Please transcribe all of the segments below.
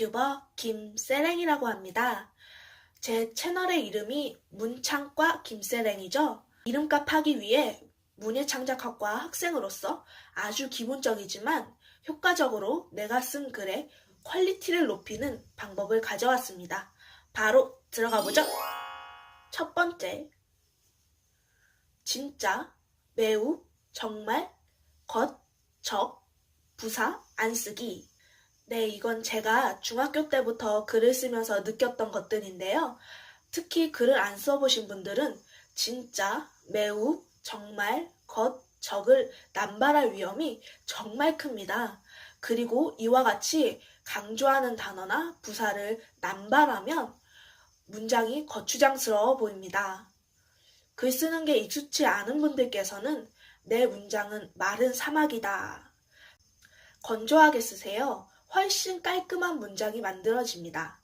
유튜버 김세랭이라고 합니다. 제 채널의 이름이 문창과 김세랭이죠. 이름값 하기 위해 문예창작학과 학생으로서 아주 기본적이지만 효과적으로 내가 쓴 글의 퀄리티를 높이는 방법을 가져왔습니다. 바로 들어가 보죠. 첫 번째. 진짜, 매우, 정말, 겉, 적, 부사, 안 쓰기. 네, 이건 제가 중학교 때부터 글을 쓰면서 느꼈던 것들인데요. 특히 글을 안 써보신 분들은 진짜, 매우, 정말, 겉, 적을 남발할 위험이 정말 큽니다. 그리고 이와 같이 강조하는 단어나 부사를 남발하면 문장이 거추장스러워 보입니다. 글 쓰는 게 익숙치 않은 분들께서는 내 문장은 마른 사막이다. 건조하게 쓰세요. 훨씬 깔끔한 문장이 만들어집니다.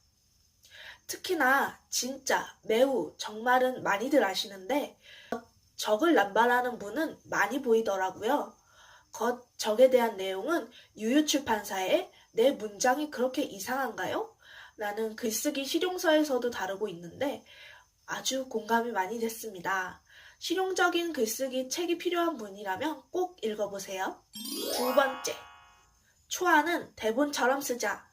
특히나 진짜, 매우, 정말은 많이들 아시는데 적을 남발하는 분은 많이 보이더라고요. 겉 적에 대한 내용은 유유출판사에 내 문장이 그렇게 이상한가요? 라는 글쓰기 실용서에서도 다루고 있는데 아주 공감이 많이 됐습니다. 실용적인 글쓰기 책이 필요한 분이라면 꼭 읽어보세요. 두 번째, 초안은 대본처럼 쓰자.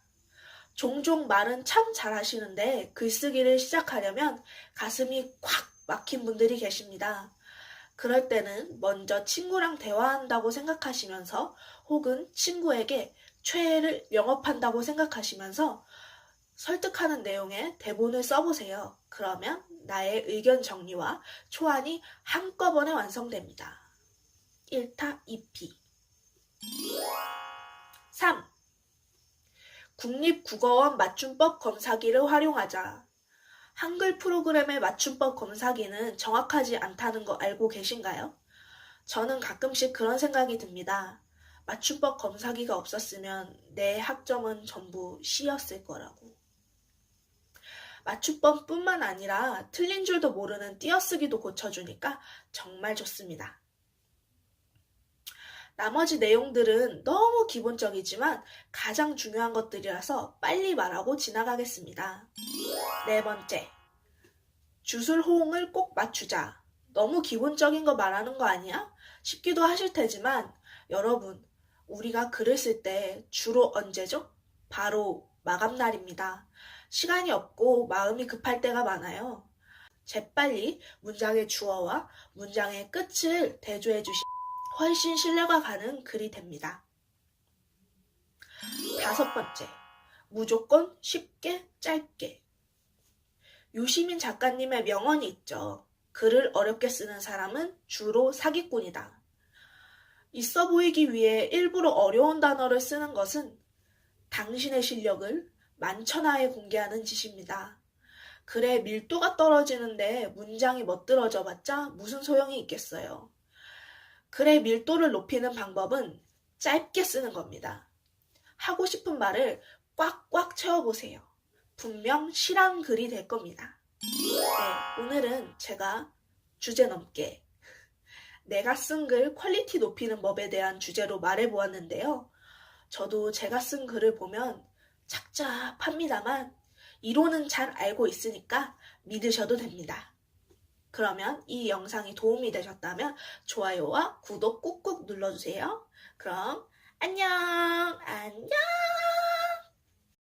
종종 말은 참 잘하시는데 글쓰기를 시작하려면 가슴이 콱 막힌 분들이 계십니다. 그럴 때는 먼저 친구랑 대화한다고 생각하시면서 혹은 친구에게 최애를 영업한다고 생각하시면서 설득하는 내용의 대본을 써보세요. 그러면 나의 의견 정리와 초안이 한꺼번에 완성됩니다. 1타 2피 국립국어원 맞춤법 검사기를 활용하자. 한글 프로그램의 맞춤법 검사기는 정확하지 않다는 거 알고 계신가요? 저는 가끔씩 그런 생각이 듭니다. 맞춤법 검사기가 없었으면 내 학점은 전부 C였을 거라고. 맞춤법뿐만 아니라 틀린 줄도 모르는 띄어쓰기도 고쳐주니까 정말 좋습니다. 나머지 내용들은 너무 기본적이지만 가장 중요한 것들이라서 빨리 말하고 지나가겠습니다. 네 번째. 주술 호응을 꼭 맞추자. 너무 기본적인 거 말하는 거 아니야? 싶기도 하실 테지만 여러분, 우리가 글을 쓸 때 주로 언제죠? 바로 마감날입니다. 시간이 없고 마음이 급할 때가 많아요. 재빨리 문장의 주어와 문장의 끝을 대조해 주시 훨씬 신뢰가 가는 글이 됩니다. 다섯 번째, 무조건 쉽게 짧게. 유시민 작가님의 명언이 있죠. 글을 어렵게 쓰는 사람은 주로 사기꾼이다. 있어 보이기 위해 일부러 어려운 단어를 쓰는 것은 당신의 실력을 만천하에 공개하는 짓입니다. 글의 밀도가 떨어지는데 문장이 멋들어져 봤자 무슨 소용이 있겠어요. 글의 밀도를 높이는 방법은 짧게 쓰는 겁니다. 하고 싶은 말을 꽉꽉 채워보세요. 분명 실한 글이 될 겁니다. 네, 오늘은 제가 주제 넘게 내가 쓴 글 퀄리티 높이는 법에 대한 주제로 말해보았는데요. 저도 제가 쓴 글을 보면 착잡합니다만 이론은 잘 알고 있으니까 믿으셔도 됩니다. 그러면 이 영상이 도움이 되셨다면 좋아요와 구독 꾹꾹 눌러주세요. 그럼 안녕, 안녕!